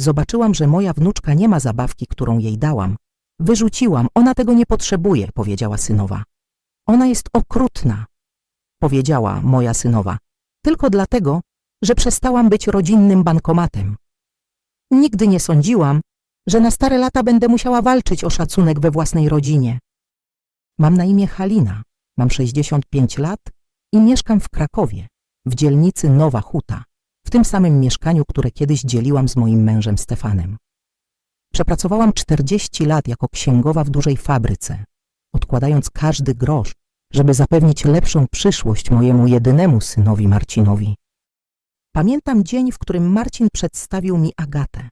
zobaczyłam, że moja wnuczka nie ma zabawki, którą jej dałam. Wyrzuciłam, ona tego nie potrzebuje, powiedziała synowa. Ona jest okrutna, powiedziała moja synowa, tylko dlatego, że przestałam być rodzinnym bankomatem. Nigdy nie sądziłam, że na stare lata będę musiała walczyć o szacunek we własnej rodzinie. Mam na imię Halina, mam 65 lat i mieszkam w Krakowie, w dzielnicy Nowa Huta, w tym samym mieszkaniu, które kiedyś dzieliłam z moim mężem Stefanem. Przepracowałam 40 lat jako księgowa w dużej fabryce, odkładając każdy grosz, żeby zapewnić lepszą przyszłość mojemu jedynemu synowi Marcinowi. Pamiętam dzień, w którym Marcin przedstawił mi Agatę.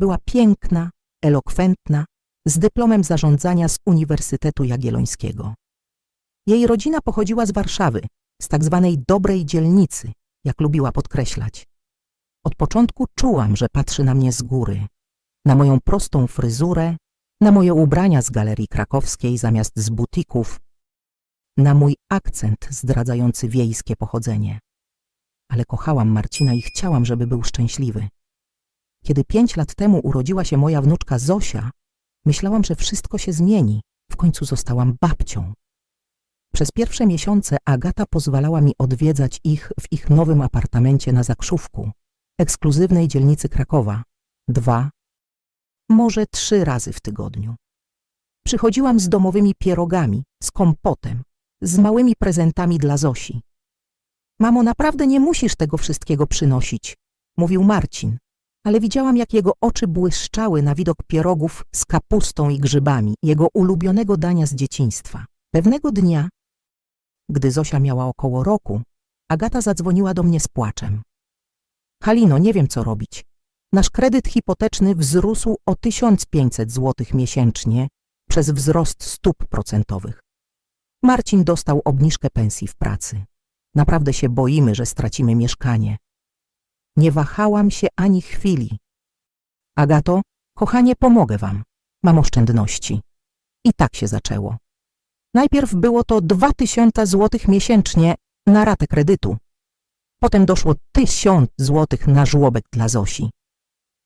Była piękna, elokwentna, z dyplomem zarządzania z Uniwersytetu Jagiellońskiego. Jej rodzina pochodziła z Warszawy, z tak zwanej dobrej dzielnicy, jak lubiła podkreślać. Od początku czułam, że patrzy na mnie z góry, na moją prostą fryzurę, na moje ubrania z galerii krakowskiej zamiast z butików, na mój akcent zdradzający wiejskie pochodzenie. Ale kochałam Marcina i chciałam, żeby był szczęśliwy. Kiedy pięć lat temu urodziła się moja wnuczka Zosia, myślałam, że wszystko się zmieni. W końcu zostałam babcią. Przez pierwsze miesiące Agata pozwalała mi odwiedzać ich w ich nowym apartamencie na Zakrzówku, ekskluzywnej dzielnicy Krakowa, dwa, może trzy razy w tygodniu. Przychodziłam z domowymi pierogami, z kompotem, z małymi prezentami dla Zosi. Mamo, naprawdę nie musisz tego wszystkiego przynosić, mówił Marcin, ale widziałam, jak jego oczy błyszczały na widok pierogów z kapustą i grzybami, jego ulubionego dania z dzieciństwa. Pewnego dnia, gdy Zosia miała około roku, Agata zadzwoniła do mnie z płaczem. Halino, nie wiem co robić. Nasz kredyt hipoteczny wzrósł o 1500 zł miesięcznie przez wzrost stóp procentowych. Marcin dostał obniżkę pensji w pracy. Naprawdę się boimy, że stracimy mieszkanie. Nie wahałam się ani chwili. Agato, kochanie, pomogę wam. Mam oszczędności. I tak się zaczęło. Najpierw było to 2000 zł miesięcznie na ratę kredytu. Potem doszło 1000 zł na żłobek dla Zosi.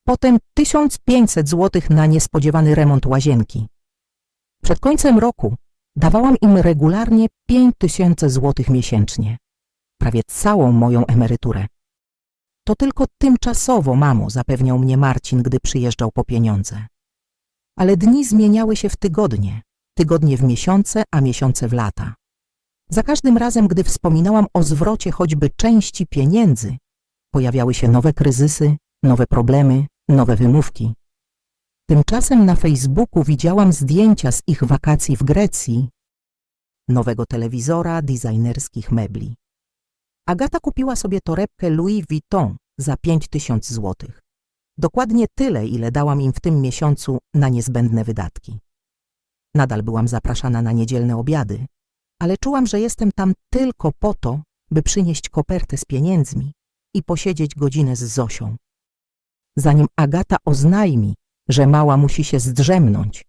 Potem 1500 zł na niespodziewany remont łazienki. Przed końcem roku dawałam im regularnie 5000 zł miesięcznie. Prawie całą moją emeryturę. To tylko tymczasowo, mamo, zapewniał mnie Marcin, gdy przyjeżdżał po pieniądze. Ale dni zmieniały się w tygodnie, tygodnie w miesiące, a miesiące w lata. Za każdym razem, gdy wspominałam o zwrocie choćby części pieniędzy, pojawiały się nowe kryzysy, nowe problemy, nowe wymówki. Tymczasem na Facebooku widziałam zdjęcia z ich wakacji w Grecji, nowego telewizora, designerskich mebli. Agata kupiła sobie torebkę Louis Vuitton za 5000 złotych. Dokładnie tyle, ile dałam im w tym miesiącu na niezbędne wydatki. Nadal byłam zapraszana na niedzielne obiady, ale czułam, że jestem tam tylko po to, by przynieść kopertę z pieniędzmi i posiedzieć godzinę z Zosią. Zanim Agata oznajmi, że mała musi się zdrzemnąć,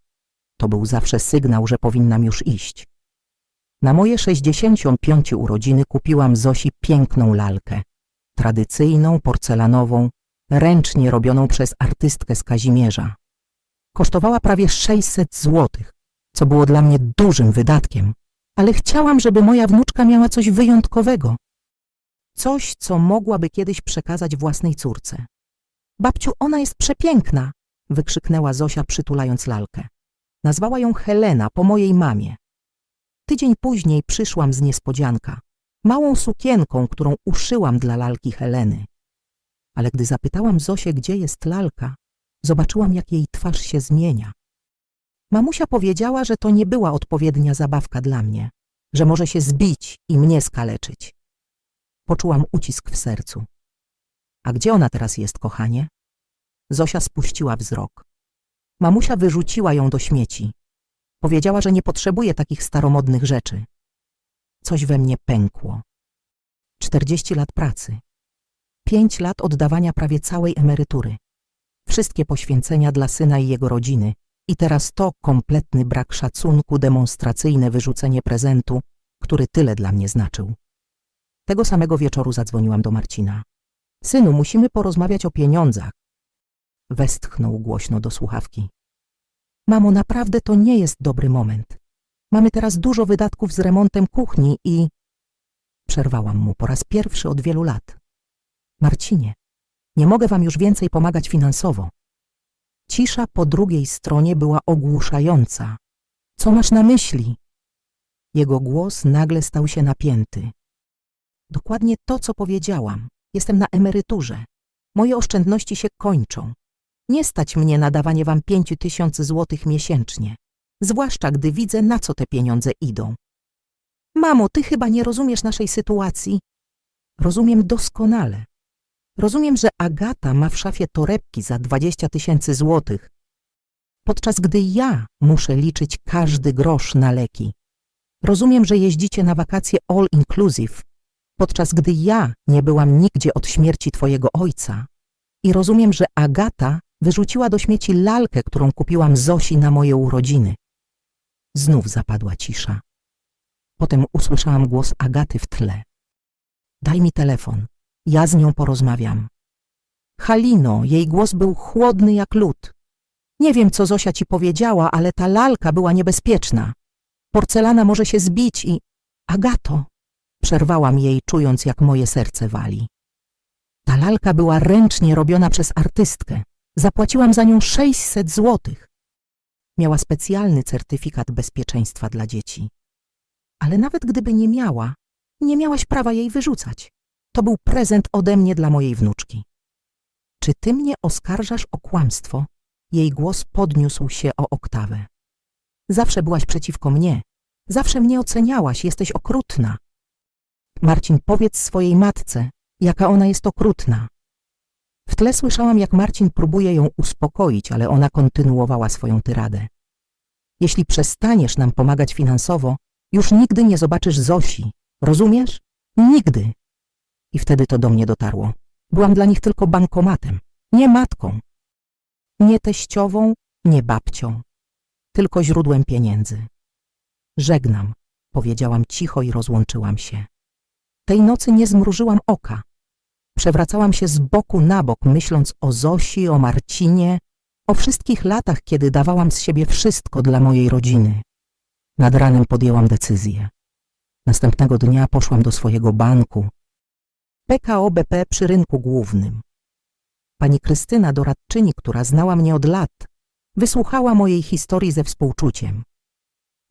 to był zawsze sygnał, że powinnam już iść. Na moje 65 urodziny kupiłam Zosi piękną lalkę, tradycyjną, porcelanową, ręcznie robioną przez artystkę z Kazimierza. Kosztowała prawie 600 złotych, co było dla mnie dużym wydatkiem, ale chciałam, żeby moja wnuczka miała coś wyjątkowego. Coś, co mogłaby kiedyś przekazać własnej córce. Babciu, ona jest przepiękna, wykrzyknęła Zosia przytulając lalkę. Nazwała ją Helena po mojej mamie. Tydzień później przyszłam z niespodzianka, małą sukienką, którą uszyłam dla lalki Heleny. Ale gdy zapytałam Zosię, gdzie jest lalka, zobaczyłam, jak jej twarz się zmienia. Mamusia powiedziała, że to nie była odpowiednia zabawka dla mnie, że może się zbić i mnie skaleczyć. Poczułam ucisk w sercu. A gdzie ona teraz jest, kochanie? Zosia spuściła wzrok. Mamusia wyrzuciła ją do śmieci. Powiedziała, że nie potrzebuje takich staromodnych rzeczy. Coś we mnie pękło. Czterdzieści lat pracy. Pięć lat oddawania prawie całej emerytury. Wszystkie poświęcenia dla syna i jego rodziny. I teraz to kompletny brak szacunku, demonstracyjne wyrzucenie prezentu, który tyle dla mnie znaczył. Tego samego wieczoru zadzwoniłam do Marcina. Synu, musimy porozmawiać o pieniądzach. Westchnął głośno do słuchawki. Mamo, naprawdę to nie jest dobry moment. Mamy teraz dużo wydatków z remontem kuchni i... Przerwałam mu po raz pierwszy od wielu lat. Marcinie, nie mogę wam już więcej pomagać finansowo. Cisza po drugiej stronie była ogłuszająca. Co masz na myśli? Jego głos nagle stał się napięty. Dokładnie to, co powiedziałam. Jestem na emeryturze. Moje oszczędności się kończą. Nie stać mnie na dawanie wam pięciu tysięcy złotych miesięcznie. Zwłaszcza, gdy widzę, na co te pieniądze idą. Mamo, ty chyba nie rozumiesz naszej sytuacji. Rozumiem doskonale. Rozumiem, że Agata ma w szafie torebki za 20 tysięcy złotych, podczas gdy ja muszę liczyć każdy grosz na leki. Rozumiem, że jeździcie na wakacje all inclusive, podczas gdy ja nie byłam nigdzie od śmierci twojego ojca. I rozumiem, że Agata wyrzuciła do śmieci lalkę, którą kupiłam Zosi na moje urodziny. Znów zapadła cisza. Potem usłyszałam głos Agaty w tle. Daj mi telefon, ja z nią porozmawiam. Halino, jej głos był chłodny jak lód. Nie wiem, co Zosia ci powiedziała, ale ta lalka była niebezpieczna. Porcelana może się zbić i... Agato! Przerwałam jej, czując, jak moje serce wali. Ta lalka była ręcznie robiona przez artystkę. Zapłaciłam za nią 600 złotych. Miała specjalny certyfikat bezpieczeństwa dla dzieci. Ale nawet gdyby nie miała, nie miałaś prawa jej wyrzucać. To był prezent ode mnie dla mojej wnuczki. Czy ty mnie oskarżasz o kłamstwo? Jej głos podniósł się o oktawę. Zawsze byłaś przeciwko mnie. Zawsze mnie oceniałaś, jesteś okrutna. Marcin, powiedz swojej matce, jaka ona jest okrutna. W tle słyszałam, jak Marcin próbuje ją uspokoić, ale ona kontynuowała swoją tyradę. Jeśli przestaniesz nam pomagać finansowo, już nigdy nie zobaczysz Zosi. Rozumiesz? Nigdy. I wtedy to do mnie dotarło. Byłam dla nich tylko bankomatem, nie matką. Nie teściową, nie babcią. Tylko źródłem pieniędzy. Żegnam, powiedziałam cicho i rozłączyłam się. Tej nocy nie zmrużyłam oka. Przewracałam się z boku na bok, myśląc o Zosi, o Marcinie, o wszystkich latach, kiedy dawałam z siebie wszystko dla mojej rodziny. Nad ranem podjęłam decyzję. Następnego dnia poszłam do swojego banku, PKO BP przy rynku głównym. Pani Krystyna, doradczyni, która znała mnie od lat, wysłuchała mojej historii ze współczuciem.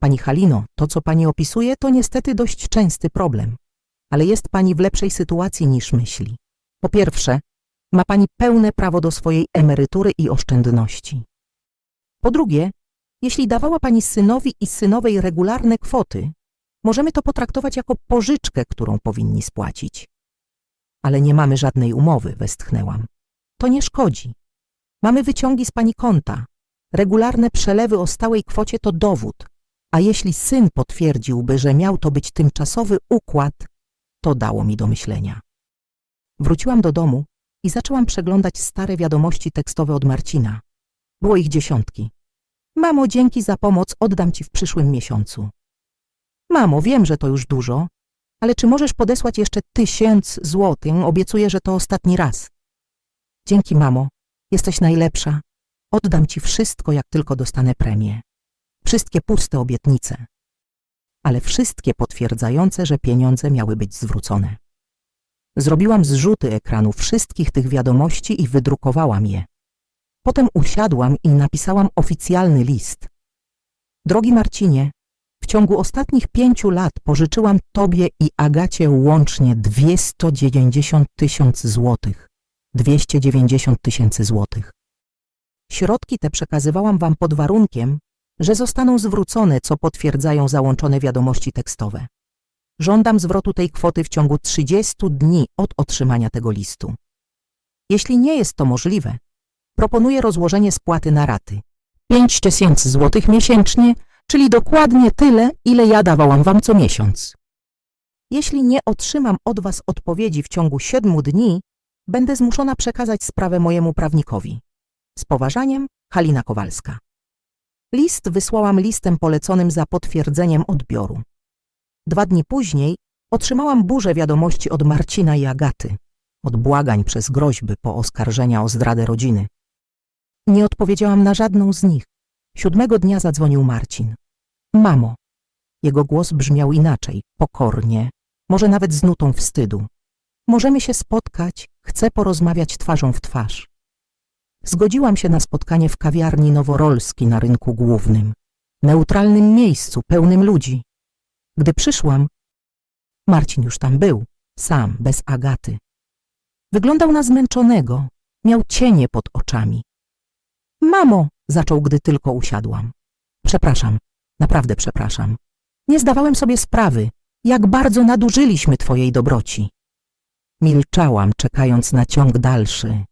Pani Halino, to co pani opisuje, to niestety dość częsty problem, ale jest pani w lepszej sytuacji niż myśli. Po pierwsze, ma pani pełne prawo do swojej emerytury i oszczędności. Po drugie, jeśli dawała pani synowi i synowej regularne kwoty, możemy to potraktować jako pożyczkę, którą powinni spłacić. Ale nie mamy żadnej umowy, westchnęłam. To nie szkodzi. Mamy wyciągi z pani konta. Regularne przelewy o stałej kwocie to dowód. A jeśli syn potwierdziłby, że miał to być tymczasowy układ, to dało mi do myślenia. Wróciłam do domu i zaczęłam przeglądać stare wiadomości tekstowe od Marcina. Było ich dziesiątki. Mamo, dzięki za pomoc oddam ci w przyszłym miesiącu. Mamo, wiem, że to już dużo, ale czy możesz podesłać jeszcze tysiąc złotych? Obiecuję, że to ostatni raz. Dzięki, mamo. Jesteś najlepsza. Oddam ci wszystko, jak tylko dostanę premię. Wszystkie puste obietnice. Ale wszystkie potwierdzające, że pieniądze miały być zwrócone. Zrobiłam zrzuty ekranu wszystkich tych wiadomości i wydrukowałam je. Potem usiadłam i napisałam oficjalny list. Drogi Marcinie, ciągu ostatnich pięciu lat pożyczyłam Tobie i Agacie łącznie 290 tysięcy złotych. 290 tysięcy złotych. Środki te przekazywałam Wam pod warunkiem, że zostaną zwrócone, co potwierdzają załączone wiadomości tekstowe. Żądam zwrotu tej kwoty w ciągu 30 dni od otrzymania tego listu. Jeśli nie jest to możliwe, proponuję rozłożenie spłaty na raty. 5 tysięcy złotych miesięcznie, czyli dokładnie tyle, ile ja dawałam wam co miesiąc. Jeśli nie otrzymam od was odpowiedzi w ciągu siedmiu dni, będę zmuszona przekazać sprawę mojemu prawnikowi. Z poważaniem, Halina Kowalska. List wysłałam listem poleconym za potwierdzeniem odbioru. Dwa dni później otrzymałam burzę wiadomości od Marcina i Agaty, od błagań przez groźby po oskarżenia o zdradę rodziny. Nie odpowiedziałam na żadną z nich. Siódmego dnia zadzwonił Marcin. Mamo. Jego głos brzmiał inaczej, pokornie, może nawet z nutą wstydu. Możemy się spotkać, chcę porozmawiać twarzą w twarz. Zgodziłam się na spotkanie w kawiarni Noworolski na rynku głównym, neutralnym miejscu, pełnym ludzi. Gdy przyszłam, Marcin już tam był, sam, bez Agaty. Wyglądał na zmęczonego, miał cienie pod oczami. Mamo, zaczął, gdy tylko usiadłam. Przepraszam, naprawdę przepraszam. Nie zdawałem sobie sprawy, jak bardzo nadużyliśmy twojej dobroci. Milczałam, czekając na ciąg dalszy.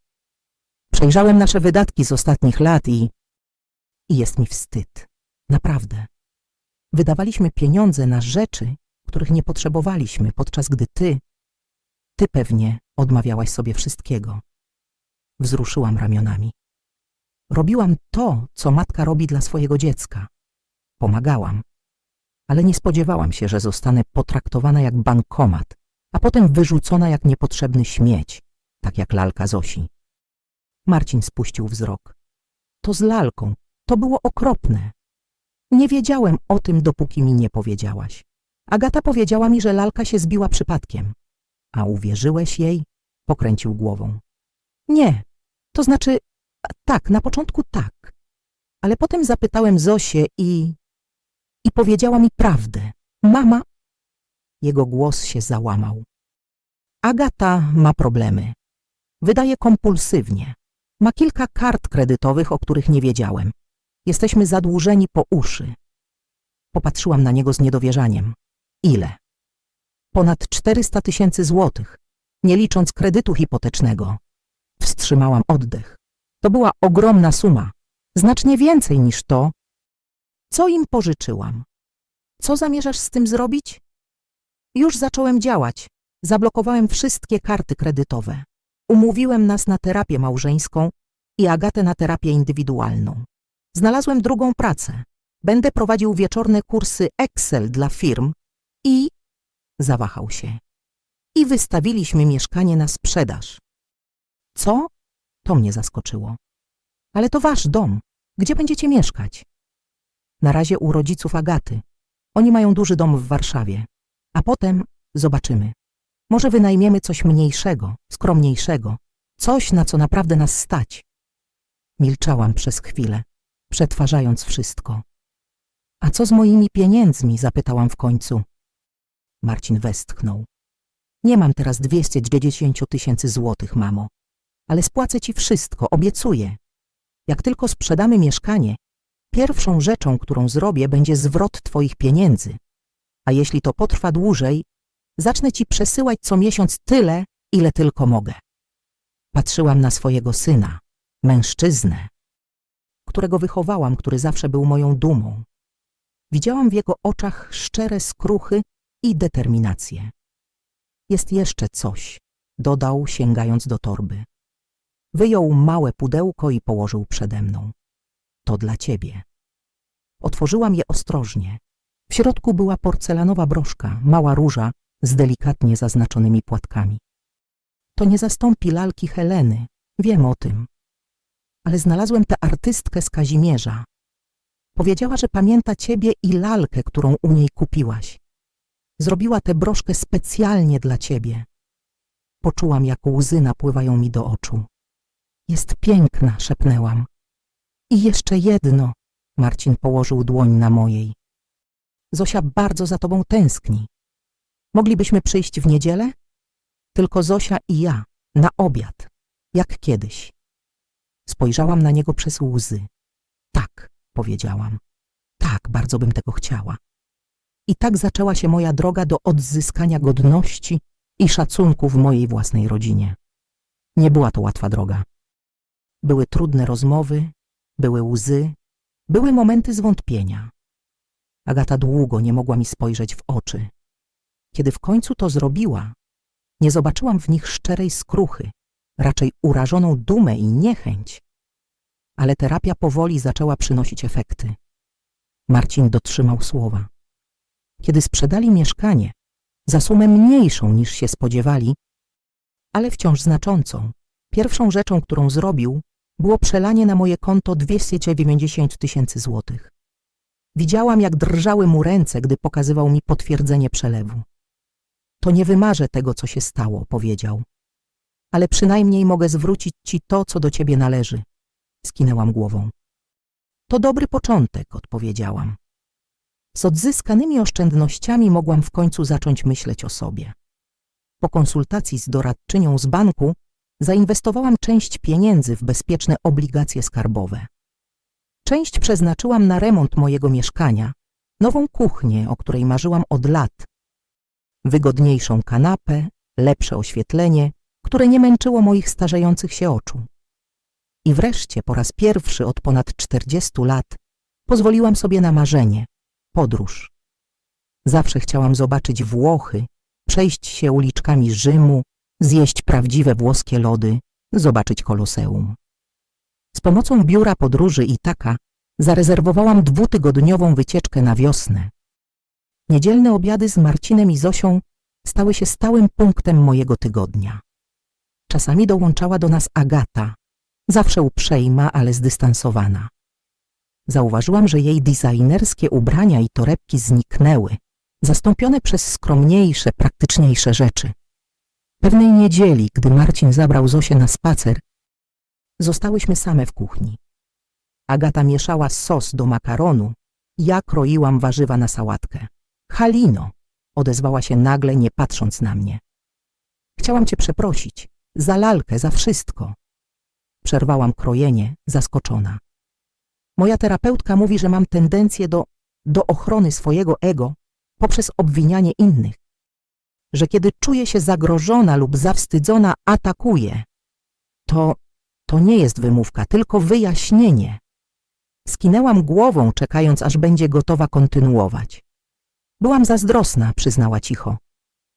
Przejrzałem nasze wydatki z ostatnich lat i... i jest mi wstyd. Naprawdę. Wydawaliśmy pieniądze na rzeczy, których nie potrzebowaliśmy, podczas gdy ty, ty pewnie odmawiałaś sobie wszystkiego. Wzruszyłam ramionami. Robiłam to, co matka robi dla swojego dziecka. Pomagałam. Ale nie spodziewałam się, że zostanę potraktowana jak bankomat, a potem wyrzucona jak niepotrzebny śmieć, tak jak lalka Zosi. Marcin spuścił wzrok. To z lalką. To było okropne. Nie wiedziałem o tym, dopóki mi nie powiedziałaś. Agata powiedziała mi, że lalka się zbiła przypadkiem. A uwierzyłeś jej? Pokręcił głową. Nie. To znaczy, tak, na początku tak. Ale potem zapytałem Zosię i... i powiedziała mi prawdę. Mama... Jego głos się załamał. Agata ma problemy. Wydaje kompulsywnie. Ma kilka kart kredytowych, o których nie wiedziałem. Jesteśmy zadłużeni po uszy. Popatrzyłam na niego z niedowierzaniem. Ile? Ponad 400 tysięcy złotych, nie licząc kredytu hipotecznego. Wstrzymałam oddech. To była ogromna suma, znacznie więcej niż to, co im pożyczyłam. Co zamierzasz z tym zrobić? Już zacząłem działać. Zablokowałem wszystkie karty kredytowe. Umówiłem nas na terapię małżeńską i Agatę na terapię indywidualną. Znalazłem drugą pracę. Będę prowadził wieczorne kursy Excel dla firm i... Zawahał się. I wystawiliśmy mieszkanie na sprzedaż. Co? To mnie zaskoczyło. Ale to wasz dom. Gdzie będziecie mieszkać? Na razie u rodziców Agaty. Oni mają duży dom w Warszawie. A potem zobaczymy. Może wynajmiemy coś mniejszego, skromniejszego. Coś, na co naprawdę nas stać. Milczałam przez chwilę, przetwarzając wszystko. A co z moimi pieniędzmi? zapytałam w końcu. Marcin westchnął. Nie mam teraz 290 tysięcy złotych, mamo. Ale spłacę ci wszystko, obiecuję. Jak tylko sprzedamy mieszkanie, pierwszą rzeczą, którą zrobię, będzie zwrot twoich pieniędzy. A jeśli to potrwa dłużej, zacznę ci przesyłać co miesiąc tyle, ile tylko mogę. Patrzyłam na swojego syna, mężczyznę, którego wychowałam, który zawsze był moją dumą. Widziałam w jego oczach szczere skruchy i determinację. Jest jeszcze coś, dodał, sięgając do torby. Wyjął małe pudełko i położył przede mną. To dla ciebie. Otworzyłam je ostrożnie. W środku była porcelanowa broszka, mała róża z delikatnie zaznaczonymi płatkami. To nie zastąpi lalki Heleny, wiem o tym. Ale znalazłem tę artystkę z Kazimierza. Powiedziała, że pamięta ciebie i lalkę, którą u niej kupiłaś. Zrobiła tę broszkę specjalnie dla ciebie. Poczułam, jak łzy napływają mi do oczu. Jest piękna, szepnęłam. I jeszcze jedno. Marcin położył dłoń na mojej. Zosia bardzo za tobą tęskni. Moglibyśmy przyjść w niedzielę? Tylko Zosia i ja, na obiad, jak kiedyś. Spojrzałam na niego przez łzy. Tak, powiedziałam. Tak, bardzo bym tego chciała. I tak zaczęła się moja droga do odzyskania godności i szacunku w mojej własnej rodzinie. Nie była to łatwa droga. Były trudne rozmowy, były łzy, były momenty zwątpienia. Agata długo nie mogła mi spojrzeć w oczy. Kiedy w końcu to zrobiła, nie zobaczyłam w nich szczerej skruchy, raczej urażoną dumę i niechęć. Ale terapia powoli zaczęła przynosić efekty. Marcin dotrzymał słowa. Kiedy sprzedali mieszkanie, za sumę mniejszą niż się spodziewali, ale wciąż znaczącą, pierwszą rzeczą, którą zrobił, było przelanie na moje konto 290 tysięcy złotych. Widziałam, jak drżały mu ręce, gdy pokazywał mi potwierdzenie przelewu. To nie wymarzę tego, co się stało, powiedział. Ale przynajmniej mogę zwrócić ci to, co do ciebie należy. Skinęłam głową. To dobry początek, odpowiedziałam. Z odzyskanymi oszczędnościami mogłam w końcu zacząć myśleć o sobie. Po konsultacji z doradczynią z banku zainwestowałam część pieniędzy w bezpieczne obligacje skarbowe. Część przeznaczyłam na remont mojego mieszkania, nową kuchnię, o której marzyłam od lat, wygodniejszą kanapę, lepsze oświetlenie, które nie męczyło moich starzejących się oczu. I wreszcie po raz pierwszy od ponad 40 lat pozwoliłam sobie na marzenie podróż. Zawsze chciałam zobaczyć Włochy, przejść się uliczkami Rzymu, zjeść prawdziwe włoskie lody, zobaczyć koloseum. Z pomocą biura podróży Itaka zarezerwowałam dwutygodniową wycieczkę na wiosnę. Niedzielne obiady z Marcinem i Zosią stały się stałym punktem mojego tygodnia. Czasami dołączała do nas Agata, zawsze uprzejma, ale zdystansowana. Zauważyłam, że jej designerskie ubrania i torebki zniknęły, zastąpione przez skromniejsze, praktyczniejsze rzeczy. Pewnej niedzieli, gdy Marcin zabrał Zosię na spacer, zostałyśmy same w kuchni. Agata mieszała sos do makaronu, ja kroiłam warzywa na sałatkę. Halino, odezwała się nagle, nie patrząc na mnie. Chciałam cię przeprosić, za lalkę, za wszystko. Przerwałam krojenie, zaskoczona. Moja terapeutka mówi, że mam tendencję do, do ochrony swojego ego poprzez obwinianie innych. Że kiedy czuję się zagrożona lub zawstydzona, atakuję. To, to nie jest wymówka, tylko wyjaśnienie. Skinęłam głową, czekając, aż będzie gotowa kontynuować. Byłam zazdrosna, przyznała cicho.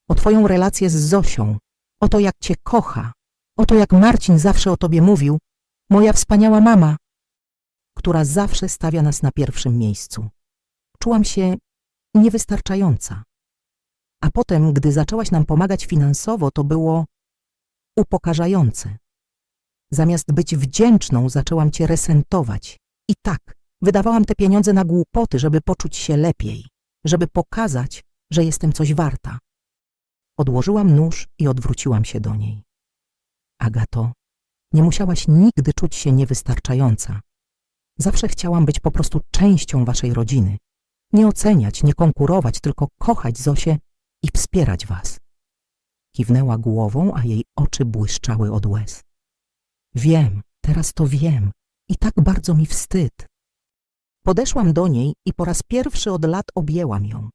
O twoją relację z Zosią, o to, jak cię kocha, o to, jak Marcin zawsze o tobie mówił, moja wspaniała mama, która zawsze stawia nas na pierwszym miejscu. Czułam się niewystarczająca. A potem, gdy zaczęłaś nam pomagać finansowo, to było upokarzające. Zamiast być wdzięczną, zaczęłam cię resentować. I tak, wydawałam te pieniądze na głupoty, żeby poczuć się lepiej, żeby pokazać, że jestem coś warta. Odłożyłam nóż i odwróciłam się do niej. Agato, nie musiałaś nigdy czuć się niewystarczająca. Zawsze chciałam być po prostu częścią waszej rodziny. Nie oceniać, nie konkurować, tylko kochać Zosię i wspierać was. Kiwnęła głową, a jej oczy błyszczały od łez. Wiem, teraz to wiem i tak bardzo mi wstyd. Podeszłam do niej i po raz pierwszy od lat objęłam ją.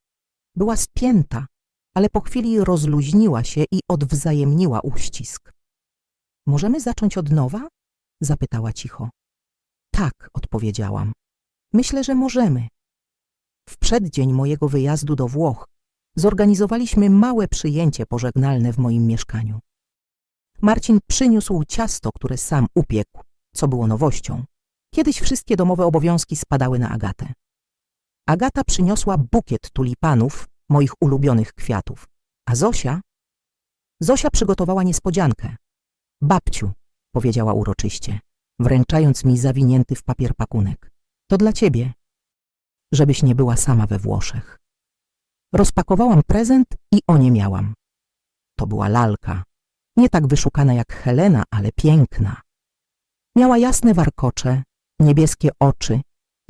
Była spięta, ale po chwili rozluźniła się i odwzajemniła uścisk. Możemy zacząć od nowa? zapytała cicho. Tak, odpowiedziałam. Myślę, że możemy. W przeddzień mojego wyjazdu do Włoch zorganizowaliśmy małe przyjęcie pożegnalne w moim mieszkaniu. Marcin przyniósł ciasto, które sam upiekł, co było nowością. Kiedyś wszystkie domowe obowiązki spadały na Agatę. Agata przyniosła bukiet tulipanów, moich ulubionych kwiatów, a Zosia... Zosia przygotowała niespodziankę. Babciu, powiedziała uroczyście, wręczając mi zawinięty w papier pakunek. To dla ciebie, żebyś nie była sama we Włoszech. Rozpakowałam prezent i oniemiałam. To była lalka, nie tak wyszukana jak Helena, ale piękna. Miała jasne warkocze, niebieskie oczy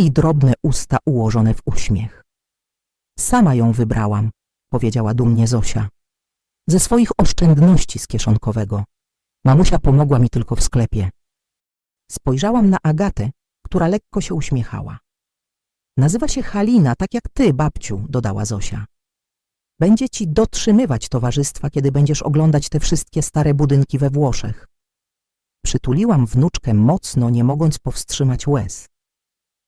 i drobne usta ułożone w uśmiech. Sama ją wybrałam, powiedziała dumnie Zosia. Ze swoich oszczędności z kieszonkowego. Mamusia pomogła mi tylko w sklepie. Spojrzałam na Agatę, która lekko się uśmiechała. Nazywa się Halina, tak jak ty, babciu, dodała Zosia. Będzie ci dotrzymywać towarzystwa, kiedy będziesz oglądać te wszystkie stare budynki we Włoszech. Przytuliłam wnuczkę mocno, nie mogąc powstrzymać łez.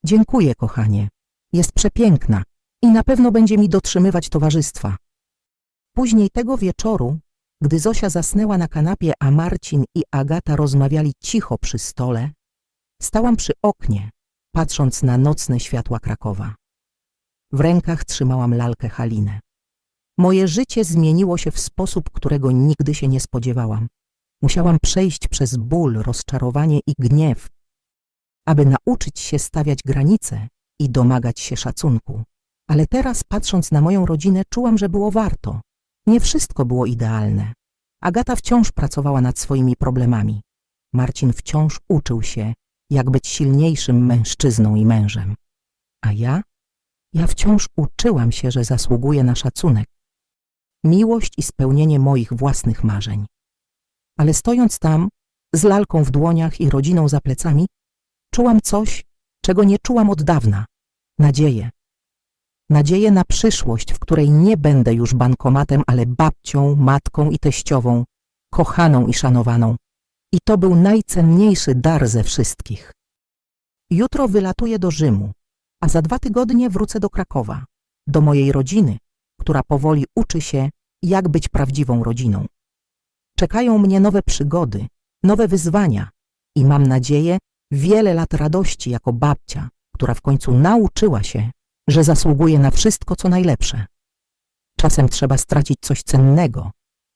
Dziękuję, kochanie. Jest przepiękna i na pewno będzie mi dotrzymywać towarzystwa. Później tego wieczoru, gdy Zosia zasnęła na kanapie, a Marcin i Agata rozmawiali cicho przy stole, stałam przy oknie, patrząc na nocne światła Krakowa. W rękach trzymałam lalkę Halinę. Moje życie zmieniło się w sposób, którego nigdy się nie spodziewałam. Musiałam przejść przez ból, rozczarowanie i gniew, aby nauczyć się stawiać granice i domagać się szacunku. Ale teraz, patrząc na moją rodzinę, czułam, że było warto. Nie wszystko było idealne. Agata wciąż pracowała nad swoimi problemami. Marcin wciąż uczył się, jak być silniejszym mężczyzną i mężem. A ja? Ja wciąż uczyłam się, że zasługuję na szacunek, miłość i spełnienie moich własnych marzeń. Ale stojąc tam, z lalką w dłoniach i rodziną za plecami, czułam coś, czego nie czułam od dawna nadzieję. Nadzieję na przyszłość, w której nie będę już bankomatem, ale babcią, matką i teściową, kochaną i szanowaną. I to był najcenniejszy dar ze wszystkich. Jutro wylatuję do Rzymu, a za dwa tygodnie wrócę do Krakowa, do mojej rodziny, która powoli uczy się, jak być prawdziwą rodziną. Czekają mnie nowe przygody, nowe wyzwania i mam nadzieję wiele lat radości jako babcia, która w końcu nauczyła się, że zasługuje na wszystko, co najlepsze. Czasem trzeba stracić coś cennego,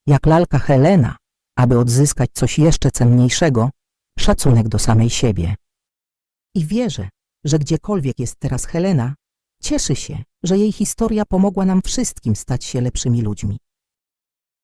jak lalka Helena, aby odzyskać coś jeszcze cenniejszego, szacunek do samej siebie. I wierzę, że gdziekolwiek jest teraz Helena, cieszy się, że jej historia pomogła nam wszystkim stać się lepszymi ludźmi.